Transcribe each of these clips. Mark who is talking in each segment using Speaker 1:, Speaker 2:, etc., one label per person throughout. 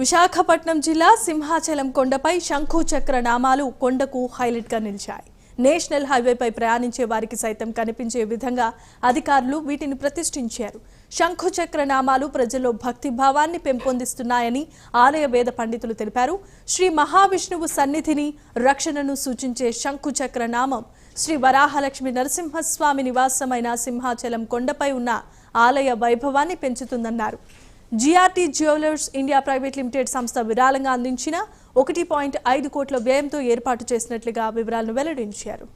Speaker 1: విశాఖపట్నం జిల్లా సింహాచలం కొండపై శంఖుచక్ర నామాలు కొండకు హైలైట్గా నిలిచాయి. నేషనల్ హైవేపై ప్రయాణించే వారికి సైతం కనిపించే విధంగా అధికారులు వీటిని ప్రతిష్ఠించారు. శంఖుచక్ర నామాలు ప్రజల్లో భక్తి భావాన్ని పెంపొందిస్తున్నాయని ఆలయ వేద పండితులు తెలిపారు. శ్రీ మహావిష్ణువు సన్నిధిని రక్షణను సూచించే శంఖుచక్ర నామం శ్రీ వరాహలక్ష్మి నరసింహస్వామి నివాసమైన సింహాచలం కొండపై ఉన్న ఆలయ వైభవాన్ని పెంచుతుందన్నారు. GRT jewellers India private limited సంస్థ విరాళంగా అందించిన ఒకటి పాయింట్ ఐదు కోట్ల వ్యయంతో ఏర్పాటు చేసినట్లుగా వివరాలను వెల్లడించారు.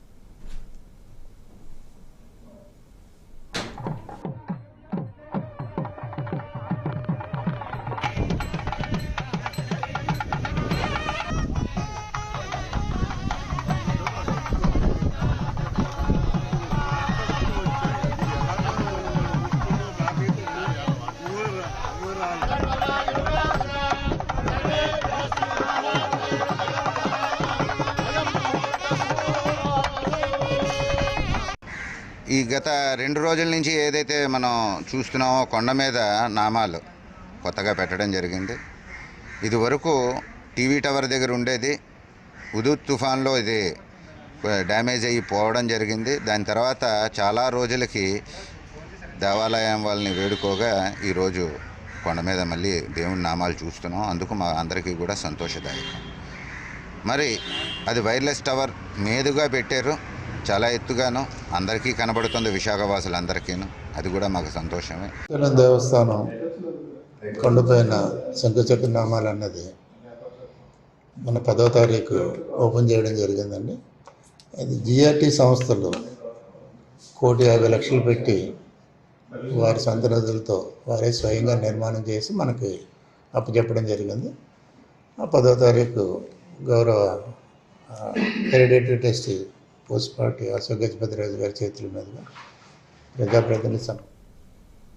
Speaker 2: ఈ గత రెండు రోజుల నుంచి ఏదైతే మనం చూస్తున్నామో కొండ మీద నామాలు కొత్తగా పెట్టడం జరిగింది. ఇది వరకు టీవీ టవర్ దగ్గర ఉండేది. ఉదూత్ తుఫాన్లో ఇది డ్యామేజ్ అయ్యి పోవడం జరిగింది. దాని తర్వాత చాలా రోజులకి దేవాలయం వాళ్ళని వేడుకోగా ఈరోజు కొండ మీద మళ్ళీ దేవుని నామాలు చూస్తున్నాం. అందుకు మా అందరికీ కూడా సంతోషదాయకం. మరి అది వైర్లెస్ టవర్ మీదుగా పెట్టారు. చాలా ఎత్తుగాను అందరికీ కనబడుతుంది విశాఖవాసులందరికీను. అది కూడా మాకు సంతోషమే.
Speaker 3: దేవస్థానం కొండపైన శంకుచక్ర నామాలు అన్నది మన పదో తారీఖు ఓపెన్ చేయడం జరిగిందండి. అది జిఆర్టీ సంస్థలు కోటి యాభై లక్షలు పెట్టి వారి సొంత నిధులతో వారే స్వయంగా నిర్మాణం చేసి మనకి అప్పచెప్పడం జరిగింది. ఆ పదో తారీఖు గౌరవ hereditary test post party Ashok Gajapathiraju గారి చేతుల మీదుగా ప్రజాప్రతినిధి సం-